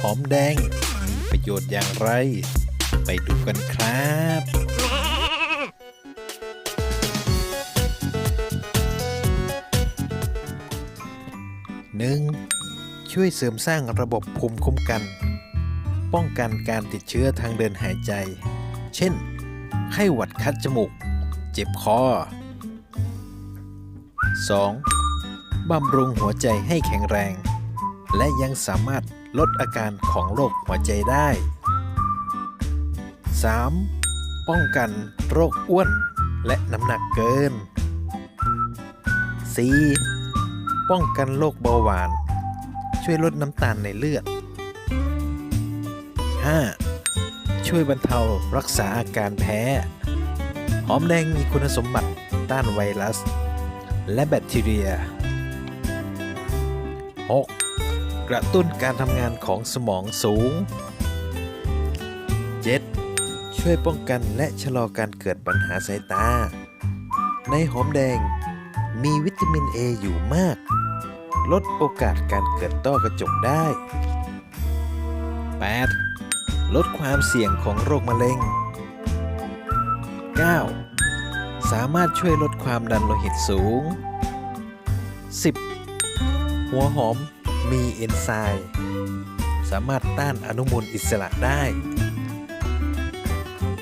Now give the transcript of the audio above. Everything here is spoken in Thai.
หอมแดง มีประโยชน์อย่างไร ไปดูกันครับ 1. ช่วยเสริมสร้างระบบภูมิคุ้มกัน ป้องกันการติดเชื้อทางเดินหายใจ เช่น ไข้หวัดคัดจมูก เจ็บคอ 2. บำรุงหัวใจให้แข็งแรง และยังสามารถลดอาการของโรคหัวใจได้ 3. ป้องกันโรคอ้วนและน้ำหนักเกิน 4. ป้องกันโรคเบาหวาน ช่วยลดน้ำตาลในเลือด 5. ช่วยบรรเทารักษาอาการแพ้ หอมแดงมีคุณสมบัติต้านไวรัส และแบคทีเรีย 6. กระตุ้นการทำงานของสมองสูง 7. ช่วยป้องกันและชะลอการเกิดปัญหาสายตา ในหอมแดงมีวิตามิน A อยู่มาก ลดโอกาสการเกิดต้อกระจกได้ 8. ลดความเสี่ยงของโรคมะเร็ง 9. สามารถช่วยลดความดันโลหิตสูง 10. หัวหอม มีเอนไซม์สามารถต้านอนุมูลอิสระได้